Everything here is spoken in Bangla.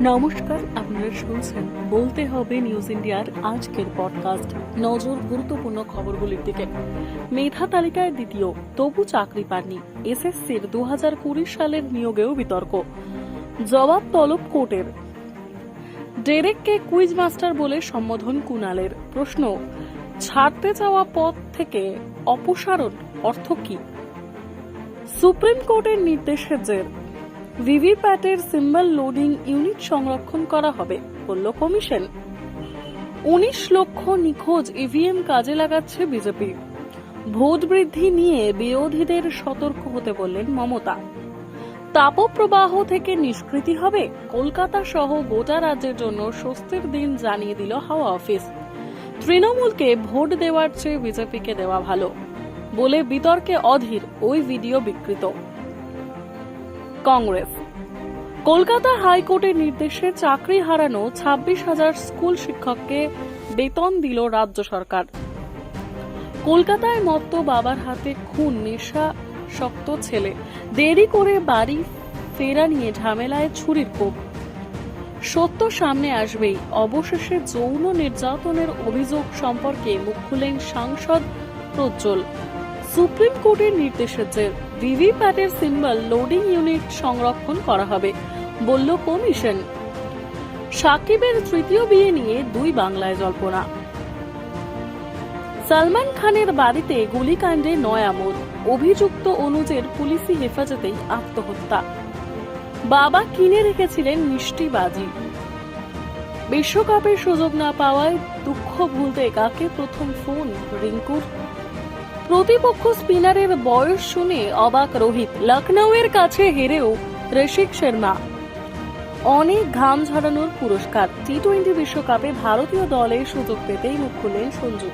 নমস্কার, আপনারা শুনছেন বলতে হবে নিউজ ইন্ডিয়ার আজকের পডকাস্ট নজর গুরুত্বপূর্ণ খবরগুলির দিকে। মেধা তালিকায় দ্বিতীয়, তবু চাকরি পাননি। এসএসসির দু কুড়ি সালের নিয়োগেও বিতর্ক। জবাব তলব কোর্টের। ডেরেককে কুইজ মাস্টার বলে সম্বোধন কুনালের প্রশ্ন, ছাড়তে চাওয়া পদ থেকে অপসারণ অর্থ কি? সুপ্রিম কোর্টের নির্দেশের জের। ভিভিপ্যাটের সিম্বল লোডিং ইউনিট সংরক্ষণ করা হবে, বলল কমিশন। উনিশ লক্ষ নিখোঁজ ইভিএম কাজে লাগাচ্ছে বিজেপি। ভোট বৃদ্ধি নিয়ে বিরোধীদের সতর্ক হতে বললেন মমতা। তাপপ্রবাহ থেকে নিষ্কৃতি হবে, কলকাতা সহ গোটা রাজ্যের জন্য স্বস্তির দিন জানিয়ে দিল হাওয়া অফিস। তৃণমূলকে ভোট দেওয়ার চেয়ে বিজেপিকে দেওয়া ভালো, বলে বিতর্কে অধীর ওই ভিডিও বিকৃত। কংগ্রেস। কলকাতা হাইকোর্টের নির্দেশে চাকরি হারানো ছাব্বিশ হাজার স্কুল শিক্ষককে বেতন দিল রাজ্য সরকার। কলকাতায় মত্ত বাবার হাতে খুন, নেশা, শক্ত ছেলে। দেরি করে বাড়ি ফেরা নিয়ে ঝামেলায় ছুরির কোপ সত্য সামনে আসবেই। অবশেষে যৌন নির্যাতনের অভিযোগ সম্পর্কে মুখ খুলেন সাংসদ প্রজ্জ্বল। সুপ্রিম কোর্টের নির্দেশের যে ভিভিপ্যাটের সিম্বল লোডিং ইউনিট সংরক্ষণ করা হবে, বলল কমিশন। সাকিবের তৃতীয় বিয়ে নিয়ে দুই বাংলায় জল্পনা। সালমান খানের বাড়িতে গুলিকাণ্ডে নয় আমোদ অভিযুক্ত অনুজের পুলিশি হেফাজতেই আত্মহত্যা। বাবা কিনে রেখেছিলেন মিষ্টি বাজি। বিশ্বকাপের সুযোগ না পাওয়ায় দুঃখ ভুলতে কাকে প্রথম ফোন, রিঙ্কুর? প্রতিপক্ষ স্পিনারের বয়স শুনে অবাক রোহিত। লখনৌয়ের কাছে হেরেও ঋষিক শর্মা। অনেক ঘাম ঝরানোর পুরস্কার। টি টোয়েন্টি বিশ্বকাপে ভারতীয় দলের সুযোগ পেতেই মুখ খুললেন সঞ্জু।